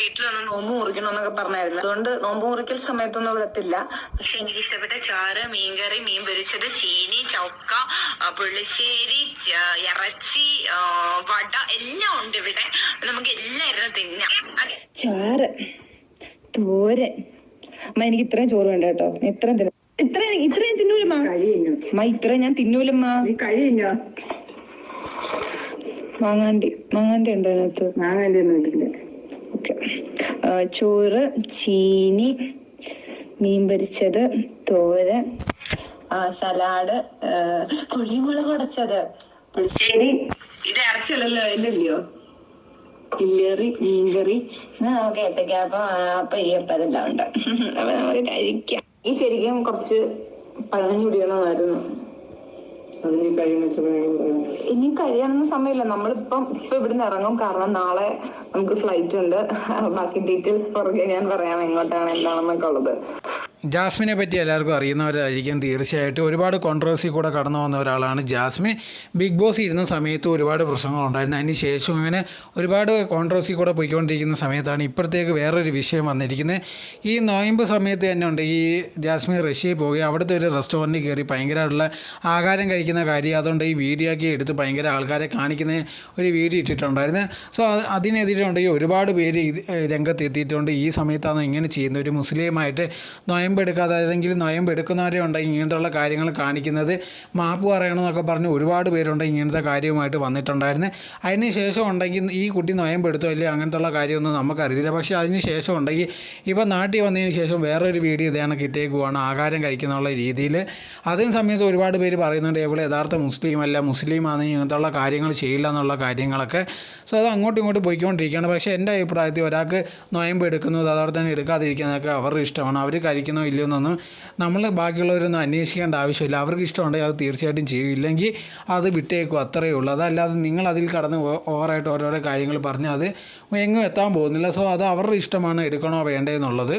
വീട്ടിൽ വന്ന് നോമ്പ് മുറിക്കണമെന്നൊക്കെ പറഞ്ഞായിരുന്നു. അതുകൊണ്ട് നോമ്പ് മുറിക്കൽ സമയത്തൊന്നും വിടത്തില്ല പക്ഷെ എനിക്ക് ഇഷ്ടപ്പെട്ട ചാറ് മീൻകറി മീൻ പൊരിച്ചത് ചീനി ചൗക്ക പുളിശ്ശേരി ഇറച്ചി വട എല്ലാം ഉണ്ട് ഇവിടെ. നമുക്ക് എല്ലാം തിന്നാം. ചാറ് തോരൻ. അമ്മ എനിക്ക് ഇത്രയും ചോറ് വേണ്ട കേട്ടോ. ഞാൻ ഇത്രയും തിന്ന ഇത്രയും ഇത്രയും തിന്നൂലമ്മ. കഴിയുന്നു അമ്മ ഇത്രയും ഞാൻ തിന്നൂലമ്മ. നീ കഴിയുന്നോ? മാങ്ങാണ്ടി മാങ്ങാണ്ടി ഉണ്ടോ അതിനകത്ത്? മാങ്ങാണ്ടി ഒന്നും ഇല്ല. ചോറ് ചീനി മീൻ പൊരിച്ചത് തോരൻ സലാഡ് പുളിമുളക് ഉടച്ചത് പുളിശ്ശേരി. ഇത് അരച്ചല്ലോ ഇല്ലല്ലോ ഇല്ലറി മീൻകറി. നമുക്ക് ഏത്തക്ക അപ്പം അപ്പം അതെല്ലാം ഉണ്ട് അപ്പൊ നമുക്ക് കഴിക്കാം. ഈ ശരിക്കും കുറച്ച് പഴം കുടിക്കണമായിരുന്നു അതിന് കഴിയുന്ന ഇനി കഴിയാനൊന്നും സമയമില്ല. നമ്മളിപ്പം ഇപ്പൊ ഇവിടുന്ന് ഇറങ്ങും. കാരണം നാളെ നമുക്ക് ഫ്ലൈറ്റ് ഉണ്ട്. ബാക്കി ഡീറ്റെയിൽസ് പുറകെ ഞാൻ പറയാം എങ്ങോട്ടാണ് എന്താണെന്നൊക്കെ ഉള്ളത്. ജാസ്മിനെ പറ്റി എല്ലാവർക്കും അറിയുന്നവരായിരിക്കും തീർച്ചയായിട്ടും. ഒരുപാട് കോൺട്രവേഴ്സി കൂടെ കടന്നു വന്ന ഒരാളാണ് ജാസ്മിൻ ബിഗ് ബോസ് ഇരുന്ന സമയത്ത് ഒരുപാട് പ്രശ്നങ്ങളുണ്ടായിരുന്നു. അതിന് ശേഷം ഇങ്ങനെ ഒരുപാട് കോൺട്രവേഴ്സി കൂടെ പോയിക്കൊണ്ടിരിക്കുന്ന സമയത്താണ് ഇപ്പോഴത്തേക്ക് വേറൊരു വിഷയം വന്നിരിക്കുന്നത്. ഈ നോയമ്പ് സമയത്ത് തന്നെ ഉണ്ട്. ഈ ജാസ്മിൻ റഷ്യയിൽ പോകുക അവിടുത്തെ ഒരു റെസ്റ്റോറന്റിൽ കയറി ഭയങ്കരമായിട്ടുള്ള ആഹാരം കഴിക്കുന്ന കാര്യം. അതുകൊണ്ട് ഈ വീഡിയോ ആക്കി എടുത്ത് ഭയങ്കര ആൾക്കാരെ കാണിക്കുന്ന ഒരു വീഡിയോ ഇട്ടിട്ടുണ്ടായിരുന്നു. സോ അതിനെതിരെ ഈ ഒരുപാട് പേര് രംഗത്ത് എത്തിയിട്ടുണ്ട് ഈ സമയത്താണ് ഇങ്ങനെ ചെയ്യുന്നത്. ഒരു മുസ്ലിമായിട്ട് നൊയമ്പ് എടുക്കാതെ ഏതെങ്കിലും നോയമ്പ് എടുക്കുന്നവരെ ഉണ്ടെങ്കിൽ ഇങ്ങനത്തുള്ള കാര്യങ്ങൾ കാണിക്കുന്നത്. മാപ്പ് പറയണമെന്നൊക്കെ പറഞ്ഞ് ഒരുപാട് പേരുണ്ട് ഇങ്ങനത്തെ കാര്യവുമായിട്ട് വന്നിട്ടുണ്ടായിരുന്നു. അതിന് ശേഷം ഉണ്ടെങ്കിൽ ഈ കുട്ടി നോയമ്പ് എടുത്തോ ഇല്ലേ അങ്ങനത്തുള്ള കാര്യമൊന്നും നമുക്കറിയില്ല പക്ഷേ അതിന് ശേഷം ഉണ്ടെങ്കിൽ ഇപ്പം നാട്ടിൽ വന്നതിന് ശേഷം വേറൊരു വീഡിയോ ഇതാണ് കിട്ടിയേക്കുവാണ്. ആഹാരം കഴിക്കുന്നുള്ള രീതിയിൽ അതേ സമയത്ത് ഒരുപാട് പേര് പറയുന്നുണ്ട് ഇവൾ യഥാർത്ഥ മുസ്ലിം അല്ല മുസ്ലിം ഇങ്ങനത്തെ ഇങ്ങനത്തുള്ള കാര്യങ്ങൾ ചെയ്യില്ല എന്നുള്ള കാര്യങ്ങളൊക്കെ. സോ അത് അങ്ങോട്ടും ഇങ്ങോട്ടും പോയിക്കൊണ്ടിരിക്കുകയാണ്. പക്ഷേ എന്റെ അഭിപ്രായത്തിൽ ഒരാൾക്ക് നോയമ്പ് എടുക്കുന്നത് അതോടെ തന്നെ എടുക്കാതിരിക്കുന്നതൊക്കെ അവരുടെ ഇഷ്ടമാണ്. അവർ കഴിക്കുന്നോ ഇല്ലയോ എന്നൊന്നും നമ്മൾ ബാക്കിയുള്ളവരൊന്നും അന്വേഷിക്കേണ്ട ആവശ്യമില്ല. അവർക്ക് ഇഷ്ടമുണ്ടെങ്കിൽ അത് തീർച്ചയായിട്ടും ചെയ്യും. ഇല്ലെങ്കിൽ അത് വിട്ടേക്കും അത്രയേ ഉള്ളൂ. അതല്ലാതെ നിങ്ങൾ അതിൽ കടന്ന് ഓവറായിട്ട് ഓരോരോ കാര്യങ്ങൾ പറഞ്ഞ് അത് എങ്ങും എത്താൻ പോകുന്നില്ല. സോ അത് അവരുടെ ഇഷ്ടമാണ് എടുക്കണോ വേണ്ടേ എന്നുള്ളത്.